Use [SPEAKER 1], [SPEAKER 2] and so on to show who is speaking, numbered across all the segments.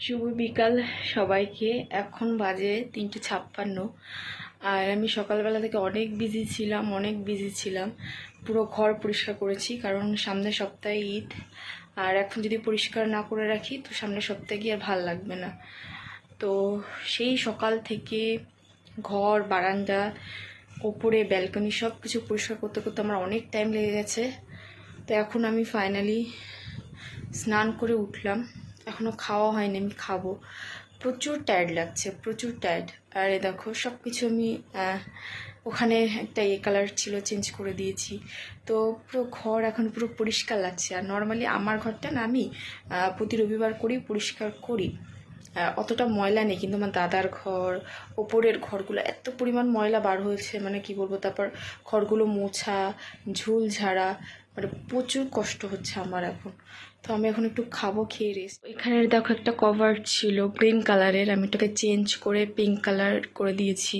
[SPEAKER 1] শুভ বিকাল সবাইকে। এখন বাজে তিনটে ছাপ্পান্ন। আর আমি সকালবেলা থেকে অনেক বিজি ছিলাম, অনেক বিজি ছিলাম। পুরো ঘর পরিষ্কার করেছি, কারণ সামনের সপ্তাহে ঈদ। আর এখন যদি পরিষ্কার না করে রাখি, তো সামনের সপ্তাহে গিয়ে আর ভালো লাগবে না। তো সেই সকাল থেকে ঘর, বারান্দা, ওপরে ব্যালকনি সব কিছু পরিষ্কার করতে করতে আমার অনেক টাইম লেগে গেছে। তো এখন আমি ফাইনালি স্নান করে উঠলাম। এখনও খাওয়া হয়নি, আমি খাব। প্রচুর টায়ার্ড লাগছে, প্রচুর টায়ার্ড আর দেখো সব কিছু আমি ওখানে একটা এ কালার ছিল চেঞ্জ করে দিয়েছি। তো পুরো ঘর এখন পুরো পরিষ্কার লাগছে। আর নর্মালি আমার ঘরটা না আমি প্রতি রবিবার করেই পরিষ্কার করি। অতটা ময়লা নেই, কিন্তু আমার দাদার ঘর, ওপরের ঘরগুলো, এত পরিমাণ ময়লা বার হয়েছে মানে কি বলব, তারপর ঘরগুলো মোছা, ঝুল ঝাড়া। মানে প্রচুর কষ্ট হচ্ছে আমার এখন। তো আমি এখন একটু খাব, খেয়ে রেস্ট এখানে দেখো একটা কভার ছিল গ্রিন কালারের আমি এটাকে চেঞ্জ করে পিঙ্ক কালার করে দিয়েছি।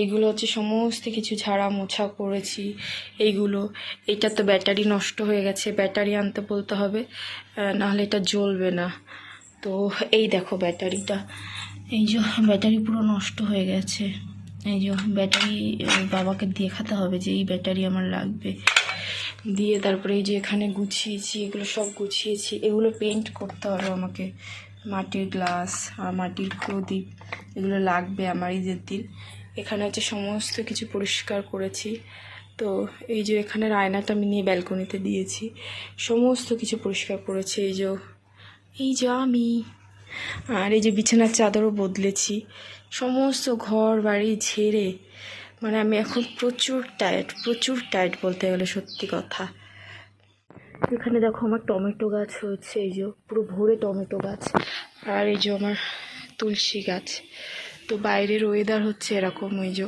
[SPEAKER 1] এইগুলো হচ্ছে সমস্ত কিছু ঝাড়া মোছা করেছি, এইগুলো। এইটা তো ব্যাটারি নষ্ট হয়ে গেছে ব্যাটারি আনতে বলতে হবে নাহলে এটা জ্বলবে না। তো এই দেখো ব্যাটারিটা এই যে ব্যাটারি পুরো নষ্ট হয়ে গেছে। এই যে ব্যাটারি বাবাকে দেখাতে হবে যে এই ব্যাটারি আমার লাগবে। দিয়ে তারপরে এই যে এখানে গুছিয়েছি, এগুলো সব গুছিয়েছি। এগুলো পেন্ট করতে হবে আমাকে। মাটির গ্লাস আর মাটির প্রদীপ, এগুলো লাগবে আমার ঈদের দিন। এখানে হচ্ছে সমস্ত কিছু পরিষ্কার করেছি। তো এই যে এখানের আয়নাটা আমি নিয়ে ব্যালকনিতে দিয়েছি। সমস্ত কিছু পরিষ্কার করেছি। এই যে এই যে আমি, আর এই যে বিছানার চাদরও বদলেছি। সমস্ত ঘর বাড়ি ঝেড়ে মানে আমি এখন প্রচুর টায়ার্ড প্রচুর টায়ার্ড বলতে গেলে সত্যি কথা। এখানে দেখো আমার টমেটো গাছ হয়েছে, এই যে পুরো ভরে টমেটো গাছ, আর এই যে আমার তুলসী গাছ। তো বাইরের ওয়েদার হচ্ছে এরকম ওই যে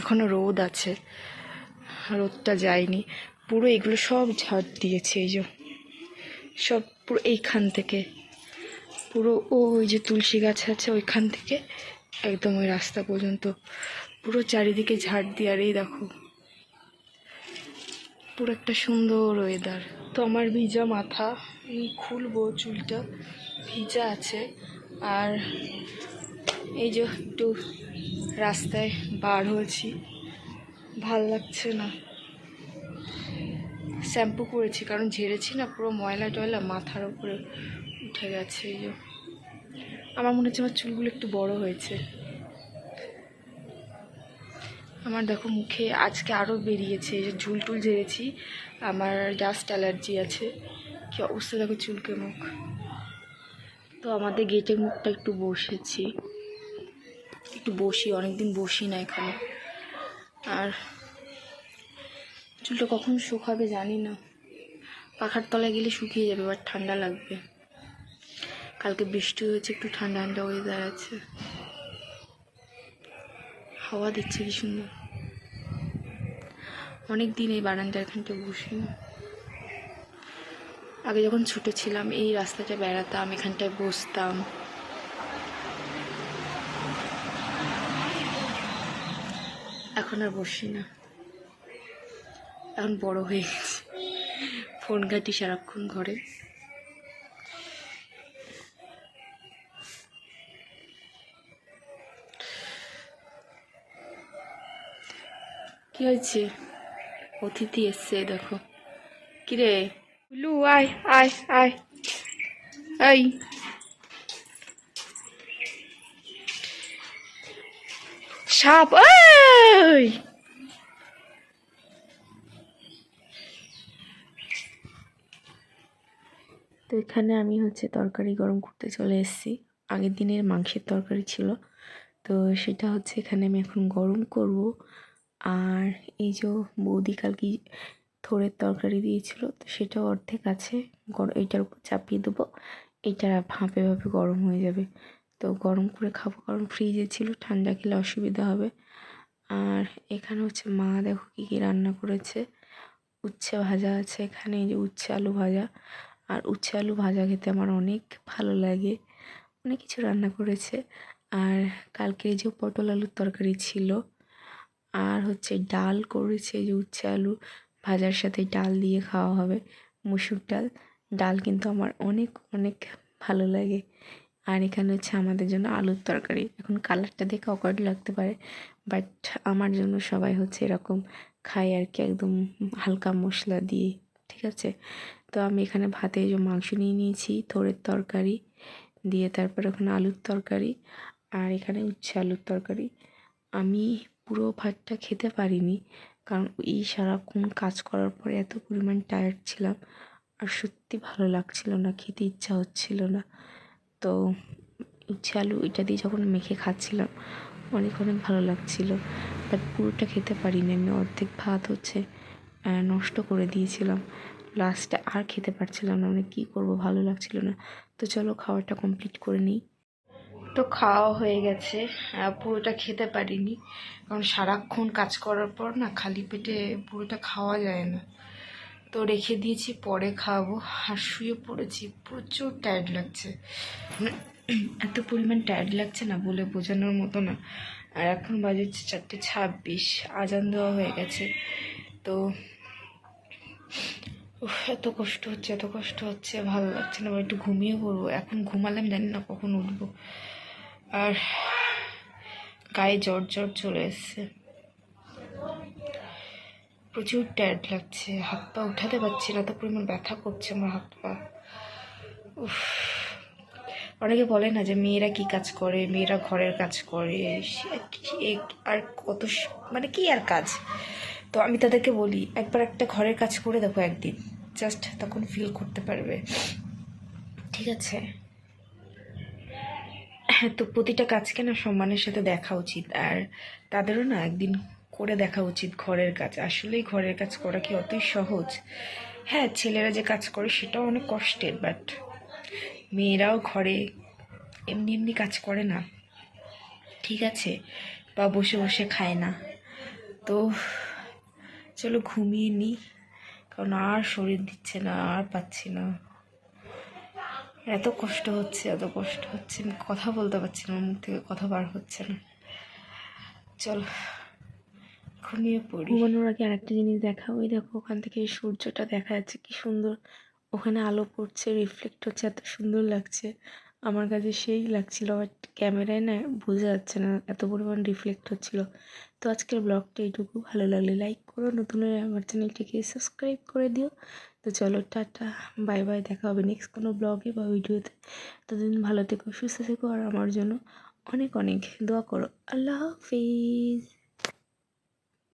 [SPEAKER 1] এখনও রোদ আছে, রোদটা যায়নি। পুরো এগুলো সব ঝাড় দিয়েছে, এই যে সব পুরো এইখান থেকে। পুরো ওই যে তুলসী গাছ আছে ওইখান থেকে, একদম ওই রাস্তা পর্যন্ত। পুরো চারিদিকে ঝাড় দিয়ে, আর এই দেখো। পুরো একটা সুন্দর ওয়েদার তো আমার ভিজা মাথা আমি খুলবো চুলটা, ভিজা আছে। আর এই যে একটু রাস্তায় বার হয়েছি, ভালো লাগছে না। শ্যাম্পু করেছি, কারণ ঝেড়েছি না, পুরো ময়লা টয়লা মাথার উপরে উঠে গেছে, এই যে। আমার মনে হচ্ছে আমার চুলগুলো একটু বড় হয়েছে। আমার দেখো মুখে আজকে আরও বেরিয়েছে ঝুল টুল ঝেড়েছি, আমার ডাস্ট অ্যালার্জি আছে। কি অবস্থা দেখো চুলকে মুখ। তো আমাদের গেটের মুখটা একটু বসেছি। একটু বসি, অনেকদিন বসি না এখানে। আর চুলটা কখন শুকাবে জানি না। পাখার তলায় গেলে শুকিয়ে যাবে বাট ঠান্ডা লাগবে। কালকে বৃষ্টি হয়েছে, একটু ঠান্ডা ঠান্ডা ওয়েদার আছে। হাওয়া দিচ্ছে, কি সুন্দর। অনেক দিন এই বারান্দার এখানটা বসি না আগে যখন ছোট ছিলাম, এই রাস্তাটা বেড়াতাম, এখানটায় বসতাম। এখন আর বসি না। এখন বড় হয়ে গেছে। ফোন ঘাটি সারাক্ষণ ঘরে। কি হয়েছে? অতিথি এসছে, দেখো। কিরে? লু, আয় আয় আয়। আই সাপ তো এখানে আমি হচ্ছে তরকারি গরম করতে চলে এসেছি। আগের দিনের মাংসের তরকারি ছিল। তো সেটা হচ্ছে এখানে আমি এখন গরম করব। আর এই যে বৌদি কালকে থোড়ের তরকারি দিয়েছিল, তো সেটাও অর্ধেক আছে। গরম এইটার উপর চাপিয়ে দেবো। এইটা ভাপে ভাপে গরম হয়ে যাবে। তো গরম করে খাব, কারণ ফ্রিজে ছিল, ঠান্ডা খেলে অসুবিধা হবে। আর এখানে হচ্ছে মা দেখো কী কী রান্না করেছে। উচ্ছে ভাজা আছে এখানে, এই যে উচ্ছে আলু ভাজা। আর উচ্ছে আলু ভাজা খেতে আমার অনেক ভালো লাগে। অনেক কিছু রান্না করেছে। আর কালকে যে পটল আলুর তরকারি ছিল আর হচ্ছে ডাল করেছে যে উচ্ছে আলু ভাজার সাথে ডাল দিয়ে খাওয়া হবে মুসুর ডাল। ডাল কিন্তু আমার অনেক অনেক ভালো লাগে। আর এখানে হচ্ছে আমাদের জন্য আলুর তরকারি। এখন কালারটা দেখে অকওয়ার্ড লাগতে পারে বাট আমার জন্য সবাই হচ্ছে এরকম খায় আর কি একদম হালকা মশলা দিয়ে, ঠিক আছে? তো আমি এখানে ভাতে যে মাংস নিয়ে নিয়েছি থোড়ের তরকারি দিয়ে তারপর ওখানে আলুর তরকারি আর এখানে উচ্ছে আলুর তরকারি। আমি পুরো ভাতটা খেতে পারিনি। কারণ এই সারাক্ষণ কাজ করার পরে এত পরিমাণ টায়ার্ড ছিলাম। আর সত্যি ভালো লাগছিল না, খেতে ইচ্ছা হচ্ছিল না। তো উচ্ছে আলু এটা দিয়ে যখন মেখে খাচ্ছিলাম, অনেক অনেক ভালো লাগছিল। বাট পুরোটা খেতে পারিনি আমি, অর্ধেক ভাত হচ্ছে নষ্ট করে দিয়েছিলাম। লাস্টে আর খেতে পারছিলাম না মানে কী করব, ভালো লাগছিল না। তো চলো খাওয়াটা কমপ্লিট করে নিই। তো খাওয়া হয়ে গেছে। পুরোটা খেতে পারিনি। কারণ সারাক্ষণ কাজ করার পর না খালি পেটে পুরোটা খাওয়া যায় না। তো রেখে দিয়েছি, পরে খাব। আর শুয়ে পড়েছি, প্রচুর টায়ার্ড লাগছে। এত পরিমাণ টায়ার্ড লাগছে না বলে বোঝানোর মতো না। আর এখন বাজে হচ্ছে চারটে ছাব্বিশ, আজান দেওয়া হয়ে গেছে। তো এত কষ্ট হচ্ছে, এত কষ্ট হচ্ছে, ভালো লাগছে না। একটু ঘুমিয়ে পড়ব। এখন ঘুমালাম, জানি না কখন উঠবো। আর গায়ে জ্বর জ্বর চলে এসছে। প্রচুর টায়ার্ড লাগছে। হাত পা উঠাতে পারছি না তো পরিমাণ ব্যথা করছে আমার হাত পা। উফ, অনেকে বলে না যে মেয়েরা কি কাজ করে, মেয়েরা ঘরের কাজ করে। আর কত মানে কি আর কাজ? তো আমি তাদেরকে বলি, একবার একটা ঘরের কাজ করে দেখো একদিন। জাস্ট তখন ফিল করতে পারবে। ঠিক আছে? তো প্রতিটা কাজকে না সম্মানের সাথে দেখা উচিত। আর তাদেরও না একদিন করে দেখা উচিত ঘরের কাজ। আসলেই ঘরের কাজ করা কি অতই সহজ? হ্যাঁ ছেলেরা যে কাজ করে সেটাও অনেক কষ্টের বাট মেয়েরাও ঘরে এমনি এমনি কাজ করে না। ঠিক আছে, বা বসে বসে খায় না। তো চলো ঘুমিয়ে নিই কারণ আর শরীর দিচ্ছে না, আর পাচ্ছি না। এত কষ্ট হচ্ছে, এত কষ্ট হচ্ছে। আমি কথা বলতে পারছি না, মুখ থেকে কথা বার হচ্ছে না। চল ঘুমিয়ে পড়ি। ঘুমানোর আগে আরেকটা জিনিস দেখা ওই দেখো, ওখান থেকে সূর্যটা দেখা যাচ্ছে কি সুন্দর। ওখানে আলো পড়ছে রিফ্লেক্ট হচ্ছে, এত সুন্দর লাগছে। আমার কাছে সেই লাগছিল বাট ক্যামেরায় না বোঝা যাচ্ছে না, এত পরিমাণ রিফ্লেক্ট হচ্ছিল। তো আজকের ব্লগটা এইটুকু। ভালো লাগলে লাইক করো, নতুন আমার চ্যানেলটিকে সাবস্ক্রাইব করে দিও। তো চলো টাটা, বাই বাই, দেখা হবে নেক্সট কোনো ব্লগে বা ভিডিওতে ততদিন ভালো থেকো, সুস্থ থেকো, আর আমার জন্য অনেক অনেক দোয়া করো। আল্লাহ হাফিজ।